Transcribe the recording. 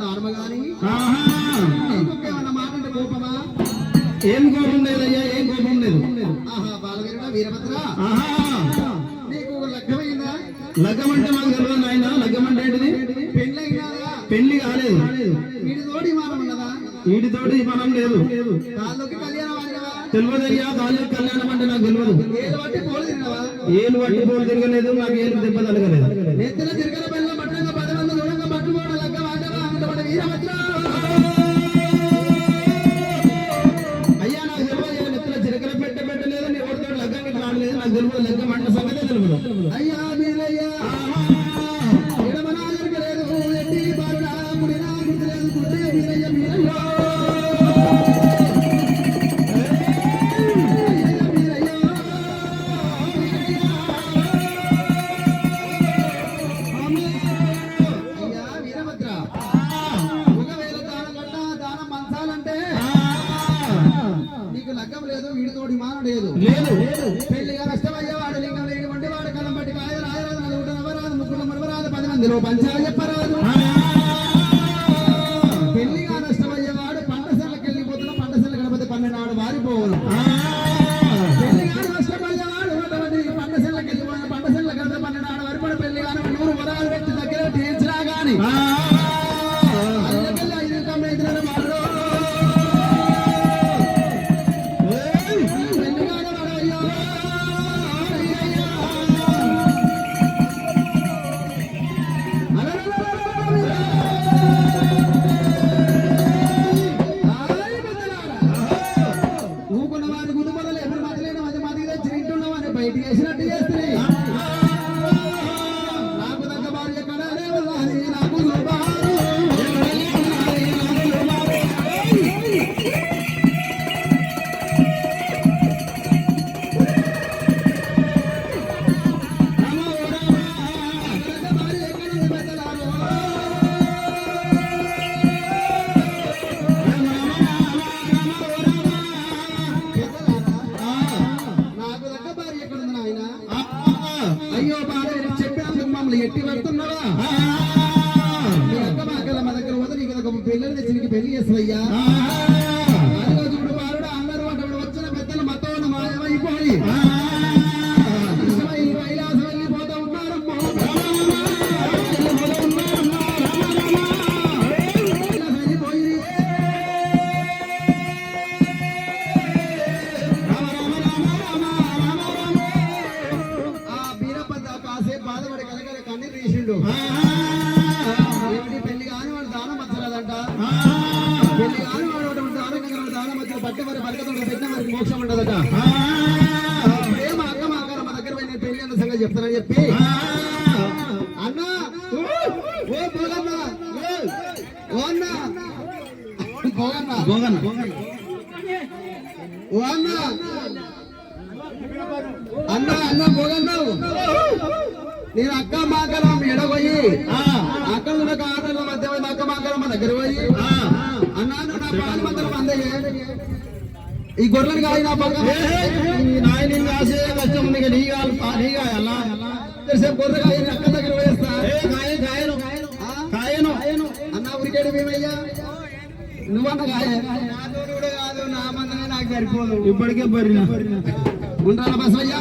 గాని మాట అంటే కోపమా? ఏం కోపం లేదయ్యా ఏం కోపం లేదు. ఆహా బాలవీరుడ వీరభద్ర? ఆహా. నీకు లగ్గమైందా? లగ్గం అంటే మాకు తెలియదు నాయన లగ్గం అంటే ఏంటిది? పెళ్ళి కాలేదు. వీడి తోడి మానం ఉన్నదా? వీటితోటి మనం లేదు. కళ్యాణం తెలియదయ్యా కళ్యాణం అంటే నాకు తెలియదు ఏలు పట్టి పోలు తిరగలేదు నాకు ఏలు దెబ్బ తలగలేదు లగ్గం ఇట్లా ఆడలేదు నాకు సంగతే తెలుగులో అయ్యా లగ్గం లేదు. వీడితోడి మానం లేదు. పెళ్ళిగా నష్టమయ్యేవాడు లింగం లేని వంటి వాడు కలం బట్టి కాయలు రాయరాదు నలుగురు నవ్వరాదు ముగ్గురు మరవరాదు పది మందిలో పంచాలు చెప్పరాదు. Yeah. ఓ అన్న. గోగన్ ఓ అన్న. అన్న అన్న పోగన్నావు నేను అక్క మాకలం ఎడబోయి అక్కడ ఉన్న ఆటల మధ్య అక్క మాకలం మా దగ్గర పోయి. అన్న నువ్వు నా పాలు మందరం అందయ్యే. ఈ గొర్రెలు కాదు నా పక్క. నాయన కాసే కష్టం ఉంది నీ కాదు నీ కాయాలా గొర్రె కాయ అక్క దగ్గర పోయేస్తా. కాయ కాయను? కాయను. అన్న ఉరికేడు మేమయ్యా. నువ్వన్న కాయ. కాదు నా మందనే నాకు సరిపోదు. ఇప్పటికే బరిన. ఉండాల బసవయ్య.